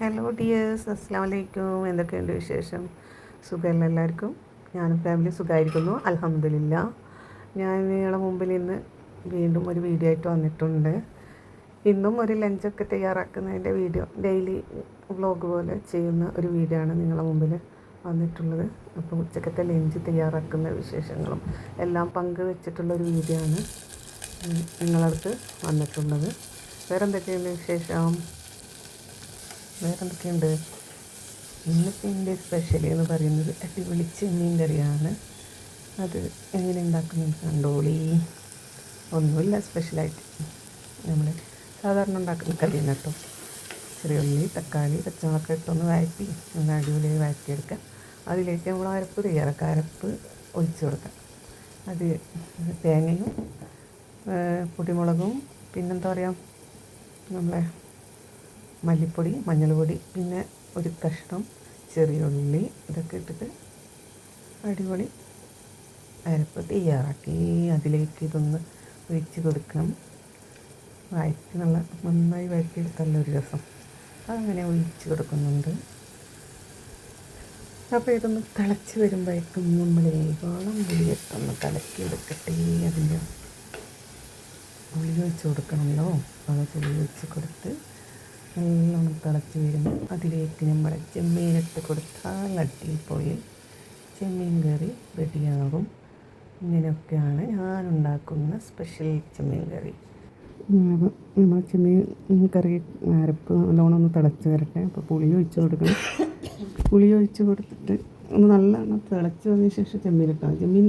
Hello dears അസ്സാം വലൈക്കും എന്തൊക്കെയുണ്ട് വിശേഷം? സുഖമല്ല എല്ലാവർക്കും? ഞാനും ഫാമിലി സുഖമായിരിക്കുന്നു. അലഹമില്ല ഞാൻ നിങ്ങളുടെ മുമ്പിൽ ഇന്ന് വീണ്ടും ഒരു വീഡിയോ ആയിട്ട് വന്നിട്ടുണ്ട്. ഇന്നും ഒരു ലഞ്ചൊക്കെ തയ്യാറാക്കുന്നതിന്റെ വീഡിയോ ഡെയിലി വ്ളോഗ് പോലെ ചെയ്യുന്ന ഒരു വീഡിയോ ആണ് നിങ്ങളുടെ മുമ്പിൽ വന്നിട്ടുള്ളത്. അപ്പോൾ ഉച്ചക്കത്തെ ലഞ്ച് തയ്യാറാക്കുന്ന വിശേഷങ്ങളും എല്ലാം പങ്കുവെച്ചിട്ടുള്ളൊരു വീഡിയോ ആണ് നിങ്ങളടുത്ത് വന്നിട്ടുള്ളത്. വേറെ എന്തൊക്കെയുണ്ട് വിശേഷം? വേറെ എന്തൊക്കെയുണ്ട് ഇന്നത്തെ എന്റെ സ്പെഷ്യൽ എന്ന് പറയുന്നത് അടിപൊളി ചെമ്മീൻ കറിയാണ്. അത് എങ്ങനെ ഉണ്ടാക്കുന്നത് കണ്ടോളി. ഒന്നുമില്ല സ്പെഷ്യലായിട്ട് നമ്മൾ സാധാരണ ഉണ്ടാക്കുന്ന കറിയാണ് കേട്ടോ. ചെറിയ ഉള്ളി തക്കാളി പച്ചമുളക് ഇട്ടൊന്ന് വഴറ്റി ഒന്ന് അടിപൊളിയായി വഴറ്റിയെടുക്കാം. അതിലേക്ക് നമ്മൾ അരപ്പ് തയ്യാറാക്കുക അരപ്പ് ഒഴിച്ചു കൊടുക്കാം. അത് തേങ്ങയും പൊടിമുളകും പിന്നെന്താ പറയുക നമ്മളെ മല്ലിപ്പൊടി മഞ്ഞൾപ്പൊടി പിന്നെ ഒരു കഷ്ണം ചെറിയ ഉള്ളി ഇതൊക്കെ ഇട്ടിട്ട് അടിപൊളി അരപ്പ് തയ്യാറാക്കി. അതിലേക്ക് ഇതൊന്ന് ഒഴിച്ച് കൊടുക്കണം. വഴറ്റി നല്ല നന്നായി വഴറ്റിയെടുത്തല്ല ഒരു രസം. അങ്ങനെ ഒഴിച്ച് കൊടുക്കുന്നുണ്ട്. അപ്പോൾ ഇതൊന്ന് തിളച്ച് വരുമ്പോഴേക്കും നമ്മൾ വളം തിളക്കി എടുക്കട്ടെ. അതിന്റെ പുളി ഒഴിച്ച് കൊടുക്കണമല്ലോ. അത് പുളി ഒഴിച്ച് കൊടുത്ത് നല്ലോണം തിളച്ച് വരുമ്പോൾ അതിലേക്ക് നമ്മൾ ചെമ്മീനിട്ട് കൊടുത്താൽ പോയി ചെമ്മീൻ കറി റെഡിയാകും. ഇങ്ങനെയൊക്കെയാണ് ഞാൻ ഉണ്ടാക്കുന്ന സ്പെഷ്യൽ ചെമ്മീൻ കറി. നമ്മൾ ചെമ്മീൻ കറി അരപ്പ് നല്ലോണം ഒന്ന് തിളച്ച് വരട്ടെ. അപ്പോൾ പുളി ഒഴിച്ച് കൊടുക്കണം. പുളി ഒഴിച്ച് കൊടുത്തിട്ട് ഒന്ന് നല്ലോണം തിളച്ച് വന്നതിന് ശേഷം ചെമ്മീൻ ഇട്ടാൽ ചെമ്മീൻ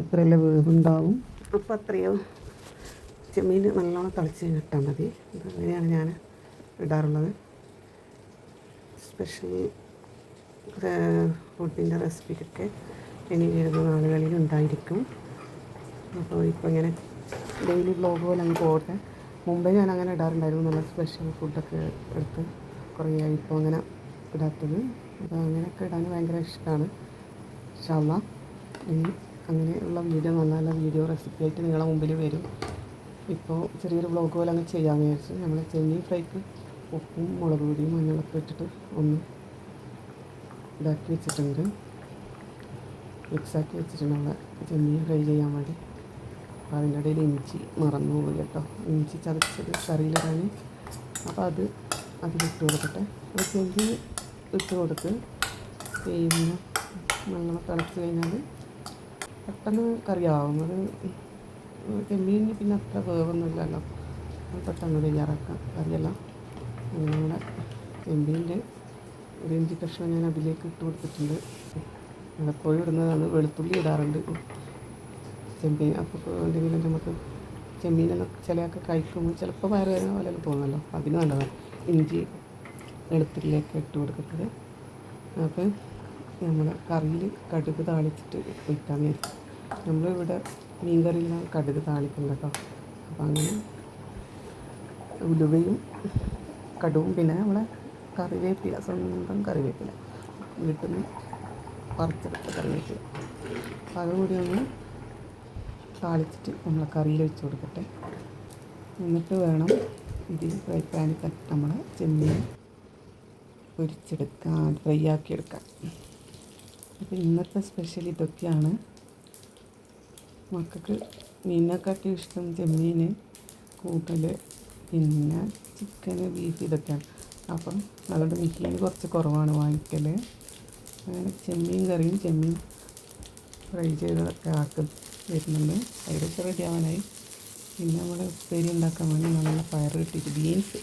അത്രയല്ല വേവുണ്ടാവും. അപ്പോൾ അത്രയോ ചെമ്മീൻ നല്ലോണം തിളച്ച് കിട്ടാൽ മതി. അങ്ങനെയാണ് ഞാൻ ഇടാറുള്ളത്. സ്പെഷ്യലി ഫുഡിന്റെ റെസിപ്പിക്കൊക്കെ ഇനി വരുന്ന നാളുകളിൽ ഉണ്ടായിരിക്കും. അപ്പോൾ ഇപ്പോൾ ഇങ്ങനെ ഡെയിലി ബ്ലോഗ് പോലെ അങ്ങ് പോകട്ടെ. മുമ്പേ ഞാൻ അങ്ങനെ ഇടാറുണ്ടായിരുന്നു. നല്ല സ്പെഷ്യൽ ഫുഡൊക്കെ എടുത്ത് കുറേ ഇപ്പോൾ അങ്ങനെ ഇടാത്തത്. അപ്പോൾ അങ്ങനെയൊക്കെ ഇടാൻ ഭയങ്കര ഇഷ്ടമാണ് ഷാള ഇനി അങ്ങനെയുള്ള വീഡിയോ നല്ല നല്ല വീഡിയോ റെസിപ്പി ആയിട്ട് നിങ്ങളുടെ മുമ്പിൽ വരും. ഇപ്പോൾ ചെറിയൊരു ബ്ലോഗ് പോലെ അങ്ങ് ചെയ്യാമെന്ന് വിചാരിച്ചു നമ്മൾ ചെമ്മീൻ ഫ്രൈക്ക് ഉപ്പും മുളക് പൊടിയും മഞ്ഞളൊക്കെ ഇട്ടിട്ട് ഒന്ന് ഇതാക്കി വെച്ചിട്ടുണ്ട്. മിക്സാക്കി വെച്ചിട്ടുണ്ട്. നമ്മൾ ചെമ്മീൻ ഫ്രൈ ചെയ്യാൻ വേണ്ടി. അപ്പോൾ അതിന്റെ ഇടയിൽ ഇഞ്ചി മറന്നു പോയി കേട്ടോ. ഇഞ്ചി ചതച്ചത് കറിയിലിടാൻ അപ്പോൾ അത് അതിലിട്ട് കൊടുക്കട്ടെ. അപ്പോൾ ചെമ്മീൻ ഇട്ട് കൊടുത്ത് ചെയ്യുന്ന നല്ലോണം തിളച്ച് കഴിഞ്ഞാൽ പെട്ടെന്ന് കറിയാവും അത് ചെമ്മീനിന് പിന്നെ അത്ര വേവൊന്നുമില്ലല്ലോ. പെട്ടെന്ന് തയ്യാറാക്കാം. കറിയെല്ലാം നമ്മുടെ ചെമ്മീന്റെ ഒരു ഇഞ്ചി കഷ്ണം ഞാൻ അതിലേക്ക് ഇട്ട് കൊടുത്തിട്ടുണ്ട്. എപ്പോഴും ഇടുന്നതാണ്. വെളുത്തുള്ളി ഇടാറുണ്ട്. ചെമ്മീൻ അപ്പോൾ എന്തെങ്കിലും നമുക്ക് ചെമ്മീനെല്ലാം ചിലയൊക്കെ കഴിക്കുമ്പോൾ ചിലപ്പോൾ വയറ് പോലെയൊക്കെ പോലെ തോന്നുമല്ലോ അതിന് നല്ലതാണ്. ഇഞ്ചി വെളുത്തുള്ളിയൊക്കെ ഇട്ട് കൊടുക്കുന്നത് അപ്പോൾ നമ്മൾ കറിയിൽ കടുക് താളിച്ചിട്ട് വിൽക്കാൻ വിചാരിച്ചു. നമ്മളിവിടെ മീൻ കറിയിലാണ് കടുക് താളിക്കുന്നത് കേട്ടോ. അപ്പോൾ അങ്ങനെ ഉലുവയും കടുവും. പിന്നെ നമ്മളെ കറിവേപ്പില സ്വന്തം കറിവേപ്പില വീട്ടിൽ നിന്ന് വറുത്തെടുത്ത കറിവേപ്പില. അപ്പോൾ അതുകൂടി ഒന്ന് താളിച്ചിട്ട് നമ്മൾ കറിയിൽ വെച്ച് കൊടുക്കട്ടെ. എന്നിട്ട് വേണം ഇതിൽ ഫ്രൈ പാനിൽ നമ്മൾ ചെമ്മീൻ പൊരിച്ചെടുക്കാൻ ഫ്രൈ ആക്കിയെടുക്കാൻ അപ്പോൾ ഇന്നത്തെ സ്പെഷ്യൽ ഇതൊക്കെയാണ്. മക്കൾക്ക് മീനിനെക്കാട്ടി ഇഷ്ടം ചെമ്മീൻ കൂട്ടൽ പിന്നെ ചിക്കൻ ബീഫ് ഇതൊക്കെയാണ്. അപ്പം അതുകൊണ്ട് വീട്ടിലേക്ക് കുറച്ച് കുറവാണ് വാങ്ങിക്കൽ അങ്ങനെ ചെമ്മീൻ കറിയും ചെമ്മീൻ ഫ്രൈ ചെയ്തതൊക്കെ ആക്കി വരുന്നുണ്ട്. ഏകദേശം റെഡി ആവാനായി. പിന്നെ നമ്മൾ ഉപ്പേരി ഉണ്ടാക്കാൻ വേണ്ടി നല്ല പയർ കിട്ടിയിട്ട് ബീൻസ്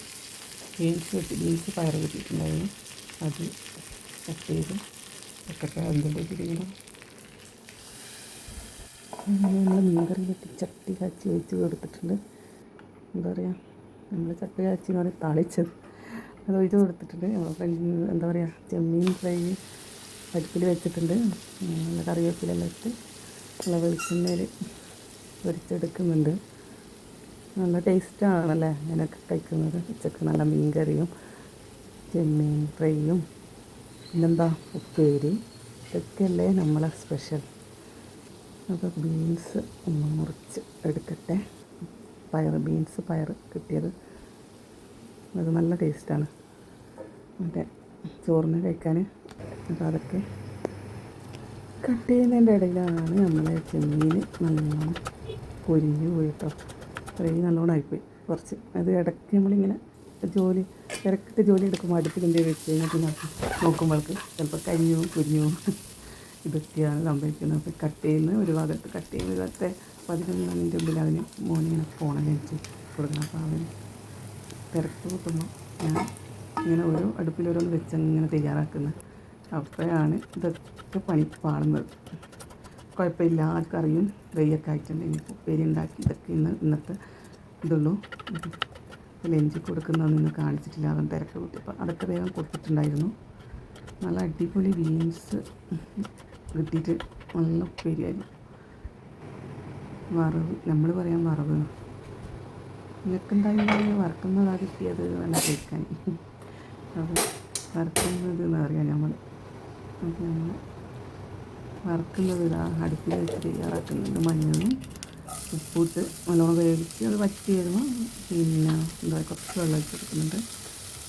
ബീൻസ് കിട്ടി ബീൻസ് പയർ കിട്ടിയിട്ടുണ്ടായിരുന്നു അത് കട്ട് ചെയ്ത് വെക്കട്ടെ അതിന്റെ ഇരിക്കണം നമ്മൾ മീൻകറി കെട്ടി ചട്ടി കാച്ചി വെച്ച് കൊടുത്തിട്ടുണ്ട്. എന്താ പറയുക നമ്മൾ എന്ന് പറയും താളിച്ചത്. അത് ഒഴിച്ച് കൊടുത്തിട്ടുണ്ട്. എന്താ പറയുക ചെമ്മീൻ ഫ്രൈ അടുപ്പിൽ വെച്ചിട്ടുണ്ട്. കറിവേപ്പിലെല്ലാം ഇട്ട് നല്ല വെളിച്ചെണ്ണയിൽ പൊരിച്ചെടുക്കുന്നുണ്ട്. നല്ല ടേസ്റ്റാണല്ലേ അങ്ങനെയൊക്കെ കഴിക്കുന്നത്. ഉച്ചയ്ക്ക് നല്ല മീൻകറിയും ചെമ്മീൻ ഫ്രൈയും പിന്നെന്താ ഉപ്പേരി. ഇതൊക്കെയല്ലേ നമ്മളെ സ്പെഷ്യൽ അപ്പോൾ ബീൻസ് ഒന്ന് മുറിച്ച് എടുക്കട്ടെ. പയർ ബീൻസ് പയർ കിട്ടിയത്. അത് നല്ല ടേസ്റ്റാണ്. മറ്റേ ചോറിന് കഴിക്കാൻ അപ്പോൾ അതൊക്കെ കട്ട് ചെയ്യുന്നതിന്റെ ഇടയിലാണ് നമ്മളെ ചെമ്മീൻ നല്ലോണം പൊരിഞ്ഞു പോയി കേട്ടോ അത്രയും നല്ലോണം ആയിപ്പോയി. കുറച്ച് അത് ഇടയ്ക്ക് നമ്മളിങ്ങനെ ജോലി തിരക്കിട്ട് ജോലി എടുക്കുമ്പോൾ അടുപ്പിൽ എന്തെങ്കിലും വെച്ച് കഴിഞ്ഞാൽ പിന്നെ നോക്കുമ്പോൾക്ക് ചിലപ്പോൾ കരിഞ്ഞു പൊരിഞ്ഞു ഇതൊക്കെയാണ് സംഭവിക്കുന്നത്. അപ്പോൾ കട്ട് ചെയ്യുന്ന ഒരു ഭാഗത്ത് കട്ട് ചെയ്യുന്ന ഒരു ഭാഗത്തെ പതിനൊന്നിന്റെ മുമ്പിൽ അവന് മോനിങ്ങനെ ഫോണ് കഴിച്ച് കൊടുക്കണം. അപ്പോൾ അവന് തിരക്ക് കൂട്ടുമ്പോൾ ഞാൻ ഇങ്ങനെ ഓരോ അടുപ്പിലോരോന്ന് വെച്ച് അങ്ങനെ തയ്യാറാക്കുന്നത് അപ്പോഴാണ് ഇതൊക്കെ പണി പാടുന്നത് കുഴപ്പമില്ല ആർക്കറിയും വെയ്യൊക്കെ ആയിട്ടുണ്ട്. ഇനി ഉപ്പേരി ഉണ്ടാക്കി ഇതൊക്കെ ഇന്ന് ഇന്നത്തെ ഇതുള്ളൂ. ലഞ്ച് കൊടുക്കുന്നതൊന്നും കാണിച്ചിട്ടില്ല. അവൻ തിരക്ക് കൂട്ടിയപ്പോൾ അതൊക്കെ വേഗം കൊടുത്തിട്ടുണ്ടായിരുന്നു. നല്ല അടിപൊളി ബീൻസ് കിട്ടിയിട്ട് നല്ല ഉപ്പേരിയായിരുന്നു വറവ്. നമ്മൾ പറയാൻ വറവ്. നിനക്കെന്തായാലും വറക്കുന്നതാ കിട്ടിയത്. വേണ്ട കഴിക്കാൻ. അപ്പോൾ വറക്കുന്നത് എന്ന് പറയാം നമ്മൾ അപ്പോൾ നമ്മൾ വറക്കുന്നത് ഇതാ അടുപ്പിൽ വെച്ച് തയ്യാറാക്കുന്നുണ്ട്. മഞ്ഞളും ഉപ്പിട്ട് നല്ലോണം വേവിച്ച് അത് വറ്റി വരുമ്പോൾ പിന്നെ എന്താ കുറച്ച് വെള്ളം ഒഴിച്ച് കൊടുക്കുന്നുണ്ട്.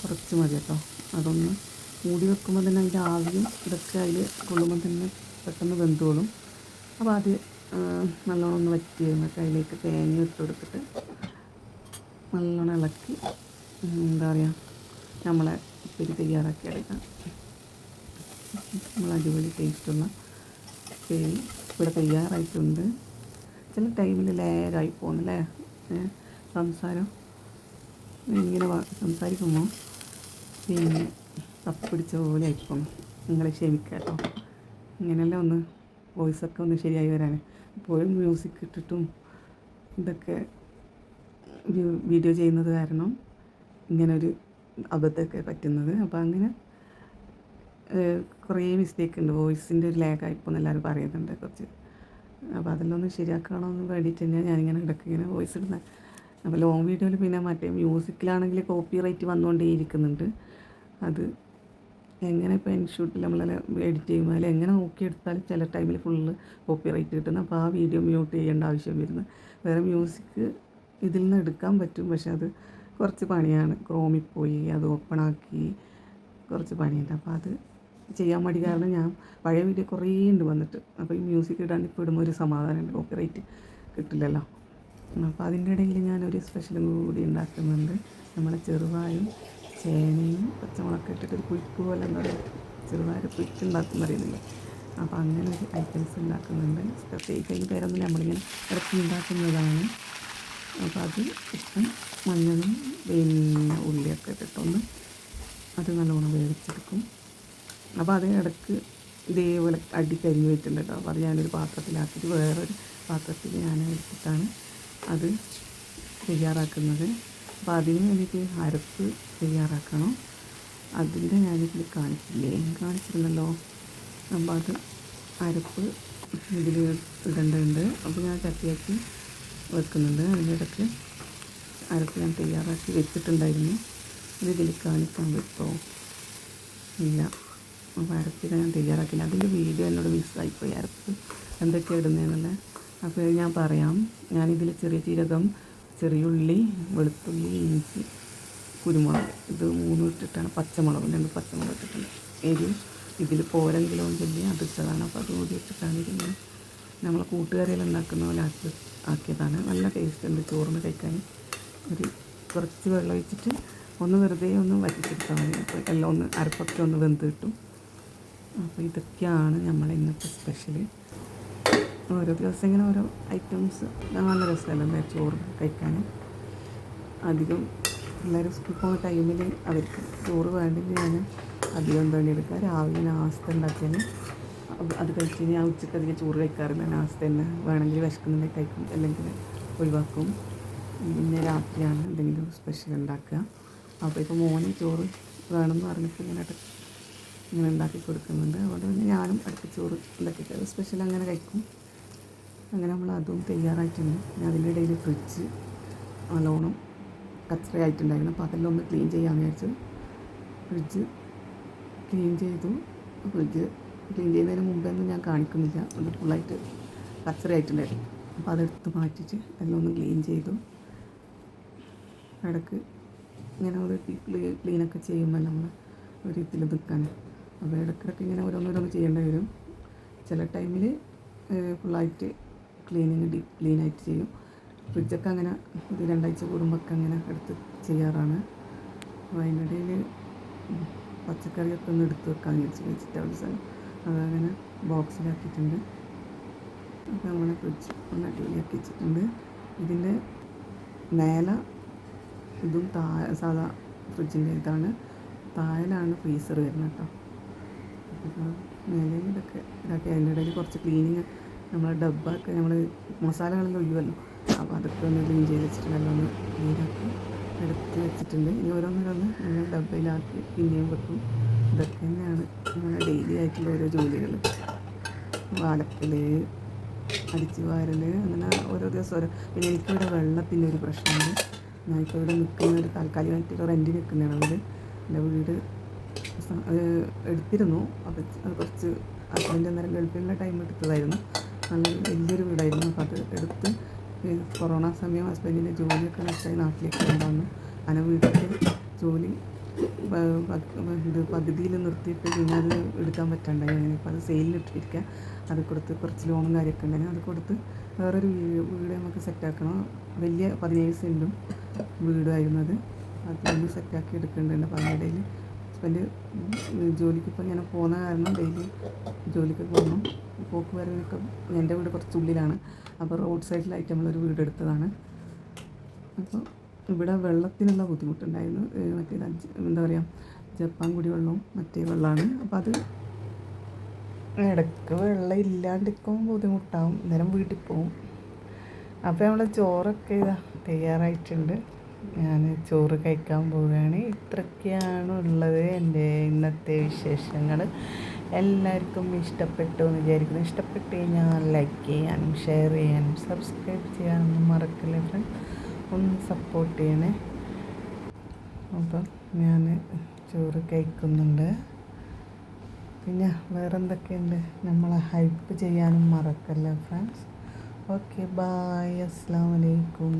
കുറച്ച് മതി കേട്ടോ. അതൊന്ന് മൂടി വെക്കുമ്പോൾ തന്നെ അതിന്റെ ആവിയും ഇതൊക്കെ അതിൽ കൊള്ളുമ്പോൾ തന്നെ പെട്ടെന്ന് വെന്തോളും. അപ്പോൾ അത് നല്ലോണം ഒന്ന് വറ്റി വരുമ്പോൾ അതിലേക്ക് തേങ്ങ ഇട്ട് കൊടുത്തിട്ട് നല്ലോണം ഇളക്കി എന്താ പറയുക നമ്മളെ ഉപ്പേരി തയ്യാറാക്കി എടുക്കാം. നമ്മൾ അടിപൊളി ടേസ്റ്റുള്ള ഉപ്പേരി ഇവിടെ തയ്യാറായിട്ടുണ്ട്. ചില ടൈമിൽ ലേരായി പോകുന്നല്ലേ സംസാരം ഇങ്ങനെ സംസാരിക്കുമ്പോൾ പിന്നെ തപ്പിടിച്ച പോലെ ആയിപ്പോ നിങ്ങളെ ക്ഷമിക്കാം കേട്ടോ ഇങ്ങനെയല്ലേ ഒന്ന് വോയിസൊക്കെ ഒന്ന് ശരിയായി വരാൻ ഇപ്പോഴും മ്യൂസിക് ഇട്ടിട്ടും ഇതൊക്കെ വീഡിയോ ചെയ്യുന്നത് കാരണം ഇങ്ങനൊരു അബദ്ധമൊക്കെ പറ്റുന്നത്. അപ്പോൾ അങ്ങനെ കുറേ മിസ്റ്റേക്ക് ഉണ്ട്. വോയിസിന്റെ ഒരു ലാഗായിപ്പോൾ എല്ലാവരും പറയുന്നുണ്ട് കുറച്ച്. അപ്പോൾ അതെല്ലാം ഒന്ന് ശരിയാക്കണമെന്ന് വേണ്ടിയിട്ട് തന്നെയാണ് ഞാനിങ്ങനെ ഇടയ്ക്ക് ഇങ്ങനെ വോയിസ് ഇടുന്നത് അപ്പോൾ ലോങ് വീഡിയോയിൽ പിന്നെ മറ്റേ മ്യൂസിക്കിലാണെങ്കിൽ കോപ്പി റൈറ്റ് വന്നുകൊണ്ടേയിരിക്കുന്നുണ്ട് അത് എങ്ങനെ ഇപ്പോൾ ഇൻഷൂട്ടിൽ നമ്മൾ എഡിറ്റ് ചെയ്യുമ്പോൾ അതിൽ എങ്ങനെ നോക്കിയെടുത്താലും ചില ടൈമിൽ ഫുള്ള് കോപ്പി റൈറ്റ് കിട്ടുന്നത് അപ്പോൾ ആ വീഡിയോ മ്യൂട്ട് ചെയ്യേണ്ട ആവശ്യം വരുന്നത് വേറെ മ്യൂസിക് ഇതിൽ നിന്ന് എടുക്കാൻ പറ്റും. പക്ഷെ അത് കുറച്ച് പണിയാണ്. ക്രോമിൽ പോയി അത് ഓപ്പൺ ആക്കി കുറച്ച് പണിയുണ്ട്. അപ്പോൾ അത് ചെയ്യാൻ മടി കാരണം ഞാൻ പഴയ വീഡിയോ കുറേ ഉണ്ട് വന്നിട്ട്. അപ്പോൾ ഈ മ്യൂസിക് ഇടാണ്ട് ഇപ്പോൾ ഇടുമ്പോൾ ഒരു സമാധാനമുണ്ട് കോപ്പി റൈറ്റ് കിട്ടില്ലല്ലോ. അപ്പോൾ അതിന്റെ ഇടയിൽ ഞാനൊരു സ്പെഷ്യലും കൂടി ഉണ്ടാക്കുന്നുണ്ട് നമ്മളെ ചെറുവായും ചേനയും പച്ചമുളകൊക്കെ ഇട്ടിട്ട് ഒരു പുഴുക്ക് പോലെ എന്താ പറയുക ചെറുവായ പുഴുക്ക് ഉണ്ടാക്കുന്ന അറിയുന്നില്ല അപ്പോൾ അങ്ങനെ ഒരു ഐറ്റംസ് ഉണ്ടാക്കുന്നുണ്ട്. പ്രത്യേകിച്ച് അതിന് പേരൊന്നും നമ്മളിങ്ങനെ ഇടയ്ക്ക് ഉണ്ടാക്കുന്നതാണ്. അപ്പോൾ അത് ഇഷ്ടം മഞ്ഞളും പിന്നെ ഉള്ളിയൊക്കെ ഇട്ടിട്ടൊന്ന് അത് നല്ലോണം വേവിച്ചെടുക്കും. അപ്പോൾ അത് ഇടയ്ക്ക് ഇതേപോലെ അടി കരിഞ്ഞു വെച്ചിട്ടുണ്ട് കേട്ടോ. അപ്പോൾ അത് ഞാനൊരു പാത്രത്തിലാക്കിയിട്ട് വേറൊരു പാത്രത്തിൽ ഞാൻ എടുത്തിട്ടാണ് അത് തയ്യാറാക്കുന്നത്. അപ്പോൾ അതിന് വേണ്ടിയിട്ട് അരപ്പ് തയ്യാറാക്കണം. അതിന്റെ ഞാനിതിൽ കാണിച്ചില്ലേ കാണിച്ചിരുന്നല്ലോ അപ്പോൾ അത് അരപ്പ് ഇതിൽ ഇടേണ്ടതുണ്ട്. അപ്പോൾ ഞാൻ ചട്ടിയാക്കി വെക്കുന്നുണ്ട്. അതിന്റെ ഇടയ്ക്ക് അരപ്പ് ഞാൻ തയ്യാറാക്കി വെച്ചിട്ടുണ്ടായിരുന്നു. ഇതിൽ കാണിക്കാൻ പറ്റുമോ ഇല്ല. അപ്പോൾ അരപ്പ് ഞാൻ തയ്യാറാക്കില്ല അതിന്റെ വീഡിയോ എന്നോട് മിസ്സായിപ്പോയി അരപ്പ്. എന്തൊക്കെയാണ് ഇടുന്നതെന്നുള്ളത് അപ്പോൾ ഞാൻ പറയാം. ഞാനിതിൽ ചെറിയ ജീരകം ചെറിയുള്ളി വെളുത്തുള്ളി ഇഞ്ചി കുരുമുളക്. ഇത് മൂന്നും ഇട്ടിട്ടാണ് പച്ചമുളക് രണ്ട് പച്ചമുളക് ഇട്ടിട്ടുണ്ട്. എരി ഇതിൽ പോരെങ്കിലും ചൊല്ലി അത് അപ്പോൾ അത് കൂടി ഇട്ടിട്ടാണ് ഇരുന്നത് നമ്മൾ കൂട്ടുകറിയെല്ലാം ഉണ്ടാക്കുന്ന പോലെ ആക്കി ആക്കിയതാണ്. നല്ല ടേസ്റ്റ് ഉണ്ട് ചോറിന് കഴിക്കാൻ. ഒരു കുറച്ച് വെള്ളം ഒഴിച്ചിട്ട് ഒന്ന് വെറുതെ ഒന്ന് വറ്റിച്ചെടുത്താൽ മതി. അപ്പോൾ എല്ലാം ഒന്ന് അരപ്പൊക്കെ ഒന്ന് വെന്ത് കിട്ടും. അപ്പോൾ ഇതൊക്കെയാണ് നമ്മളെ ഇന്നത്തെ സ്പെഷ്യൽ ഓരോ ദിവസം ഇങ്ങനെ ഓരോ ഐറ്റംസ് നല്ല രസമല്ലേ ചോറ് കഴിക്കാൻ. അധികം പിള്ളേർ സ്കൂളിൽ പോകുന്ന ടൈമിൽ അവർക്ക് ചോറ് വേണ്ടെങ്കിൽ ഞാൻ അധികം തന്നെ എടുക്കുക? രാവിലെ നാസ്ത ഉണ്ടാക്കിയാൽ അത് കഴിച്ച് ഞാൻ ഉച്ചയ്ക്ക് അധികം ചോറ് കഴിക്കാറില്ല. നാസ്ത തന്നെ വേണമെങ്കിൽ വിശക്കുന്നുണ്ടെങ്കിൽ കഴിക്കും. അല്ലെങ്കിൽ ഒഴിവാക്കും. പിന്നെ രാത്രിയാണ് എന്തെങ്കിലും സ്പെഷ്യൽ ഉണ്ടാക്കുക. അപ്പോൾ ഇപ്പോൾ മോന് ചോറ് വേണമെന്ന് പറഞ്ഞിട്ട് ഇങ്ങനെ ഇങ്ങനെ ഉണ്ടാക്കി കൊടുക്കുന്നുണ്ട്. അതുകൊണ്ട് പിന്നെ ഞാനും അടുത്ത ചോറ് ഉണ്ടാക്കി സ്പെഷ്യൽ അങ്ങനെ കഴിക്കും. അങ്ങനെ നമ്മൾ അതും തയ്യാറായിട്ടുണ്ട്. പിന്നെ അതിന്റെ ഇടയിൽ ഫ്രിഡ്ജ് നല്ലോണം കച്ചറയായിട്ടുണ്ടായിരുന്നു അപ്പോൾ അതെല്ലാം ഒന്ന് ക്ലീൻ ചെയ്യാമെന്ന് വിചാരിച്ചു. ഫ്രിഡ്ജ് ക്ലീൻ ചെയ്തു. ഫ്രിഡ്ജ് ക്ലീൻ ചെയ്യുന്നതിന് മുമ്പൊന്നും ഞാൻ കാണിക്കുന്നില്ല. അത് ഫുള്ളായിട്ട് കച്ചറയായിട്ടുണ്ടായിരുന്നു അപ്പോൾ അതെടുത്ത് മാറ്റിയിട്ട് എല്ലാം ഒന്ന് ക്ലീൻ ചെയ്തു. ഇടയ്ക്ക് ഇങ്ങനെ ഒരു ക്ലീനൊക്കെ ചെയ്യുമ്പോൾ നമ്മൾ ഒരു ഇതിൽ നിൽക്കാൻ. അപ്പോൾ ഇടയ്ക്കിടയ്ക്ക് ഇങ്ങനെ ഓരോന്നോരോന്ന് ചെയ്യേണ്ടി വരും. ചില ടൈമിൽ ഫുള്ളായിട്ട് ക്ലീനിങ് ഡീപ്പ് ക്ലീനായിട്ട് ചെയ്യും. ഫ്രിഡ്ജൊക്കെ അങ്ങനെ ഒരു രണ്ടാഴ്ച കൂടുമ്പോഴൊക്കെ അങ്ങനെ എടുത്ത് ചെയ്യാറാണ്. അപ്പോൾ അതിനിടയിൽ പച്ചക്കറിയൊക്കെ ഒന്ന് എടുത്ത് വെക്കാൻ വിചാരിച്ചു വെജിറ്റബിൾസ് അതങ്ങനെ ബോക്സിലാക്കിയിട്ടുണ്ട്. അപ്പോൾ നമ്മളെ ഫ്രിഡ്ജ് ഒന്ന് അടിപൊളിയാക്കി വെച്ചിട്ടുണ്ട്. ഇതിന്റെ മേല ഇതും താ സാധാ ഫ്രിഡ്ജിന്റെ ഇതാണ്. താഴെയാണ് ഫ്രീസർ വരുന്നത് കേട്ടോ. അപ്പോൾ മേലെ ഇതൊക്കെ ഇതാക്കി അതിന്റെ ഇടയിൽ കുറച്ച് ക്ലീനിങ് നമ്മളെ ഡബ്ബൊക്കെ നമ്മൾ മസാലകളെല്ലാം ഒഴിവല്ലോ അപ്പോൾ അതൊക്കെ ഒന്ന് ക്ലീൻ ചെയ്ത് വെച്ചിട്ട് ഒന്ന് ക്ലീനാക്കി എടുത്ത് വെച്ചിട്ടുണ്ട്. ഇനി ഓരോന്നോരോന്ന് നമ്മൾ ഡബ്ബയിലാക്കി പിന്നെയും വെക്കും. ഇതൊക്കെ തന്നെയാണ് നമ്മുടെ ഡെയിലി ആയിട്ടുള്ള ഓരോ ജോലികൾ വാടക്കൽ അടിച്ചു വാരൽ അങ്ങനെ ഓരോ ദിവസം ഓരോ. പിന്നെ എനിക്കിവിടെ വെള്ളത്തിന്റെ ഒരു പ്രശ്നമുണ്ട്. ഞാനിപ്പോൾ ഇവിടെ നിൽക്കുന്ന ഒരു താൽക്കാലികമായിട്ട് റെന്റ് നിൽക്കുന്നതാണ് അവിടെ. എന്റെ വീട് അത് എടുത്തിരുന്നു. അപ്പോൾ അത് കുറച്ച് ഹസ്ബൻഡ് അന്നേരം ഗൾഫിലുള്ള ടൈം എടുത്തതായിരുന്നു. നല്ല വലിയൊരു വീടായിരുന്നു. അപ്പോൾ അത് എടുത്ത് കൊറോണ സമയം ഹസ്ബൻഡിന്റെ ജോലിയൊക്കെ നഷ്ടമായി നാട്ടിലേക്ക് കൊണ്ടുവന്നു. അങ്ങനെ വീട്ടിൽ ജോലി ഇത് പകുതിയിൽ നിർത്തിയിട്ട് പിന്നെ അത് എടുക്കാൻ പറ്റണ്ടായി. അങ്ങനെ ഇപ്പോൾ അത് സെയിലിലിട്ടിരിക്കുക അത് കൊടുത്ത് കുറച്ച് ലോണും കാര്യമൊക്കെ ഉണ്ടായിരുന്നു അത് കൊടുത്ത് വേറൊരു വീട് നമുക്ക് സെറ്റാക്കണം വലിയ പതിനേഴ് സെന്റും വീടായിരുന്നു അത്. അതൊന്ന് സെറ്റാക്കി എടുക്കേണ്ടതുണ്ട്. അപ്പോൾ അതിനിടയിൽ ഹസ്ബൻഡ് ജോലിക്ക് ഇപ്പം ഇങ്ങനെ പോകുന്ന കാരണം ഡെയിലി ജോലിക്ക് പോകുന്നു. പോക്ക് വരവിനൊക്കെ എന്റെ വീട് കുറച്ച് ഉള്ളിലാണ്. അപ്പോൾ റോഡ് സൈഡിലായിട്ട് നമ്മളൊരു വീട് എടുത്തതാണ് അപ്പോൾ ഇവിടെ വെള്ളത്തിനുള്ള ബുദ്ധിമുട്ടുണ്ടായിരുന്നു. മറ്റേത് അഞ്ച് എന്താ പറയുക ജപ്പാൻ കുടിവെള്ളവും മറ്റേ വെള്ളമാണ്. അപ്പോൾ അത് ഇടയ്ക്ക് വെള്ളം ഇല്ലാണ്ടിരിക്കുമ്പോൾ ബുദ്ധിമുട്ടാവും. നേരം വീട്ടിൽ പോവും. അപ്പോൾ നമ്മൾ ചോറൊക്കെ ഇതാ തയ്യാറായിട്ടുണ്ട്. ഞാൻ ചോറ് കഴിക്കാൻ പോവുകയാണ്. ഇത്രയൊക്കെയാണ് ഉള്ളത് എന്റെ ഇന്നത്തെ വിശേഷങ്ങൾ എല്ലാവർക്കും ഇഷ്ടപ്പെട്ടു എന്ന് വിചാരിക്കുന്നു. ഇഷ്ടപ്പെട്ട് കഴിഞ്ഞാൽ ലൈക്ക് ചെയ്യാനും ഷെയർ ചെയ്യാനും സബ്സ്ക്രൈബ് ചെയ്യാനൊന്നും മറക്കില്ല ഫ്രണ്ട് ഒന്ന് സപ്പോർട്ട് ചെയ്യണേ. അപ്പം ഞാൻ ചോറ് കഴിക്കുന്നുണ്ട്. പിന്നെ വേറെ എന്തൊക്കെയുണ്ട് നമ്മളെ ഹെൽപ്പ് ചെയ്യാനും മറക്കല്ല ഫ്രണ്ട്സ് ഓക്കെ ബായ് അസ്സാം വലൈക്കും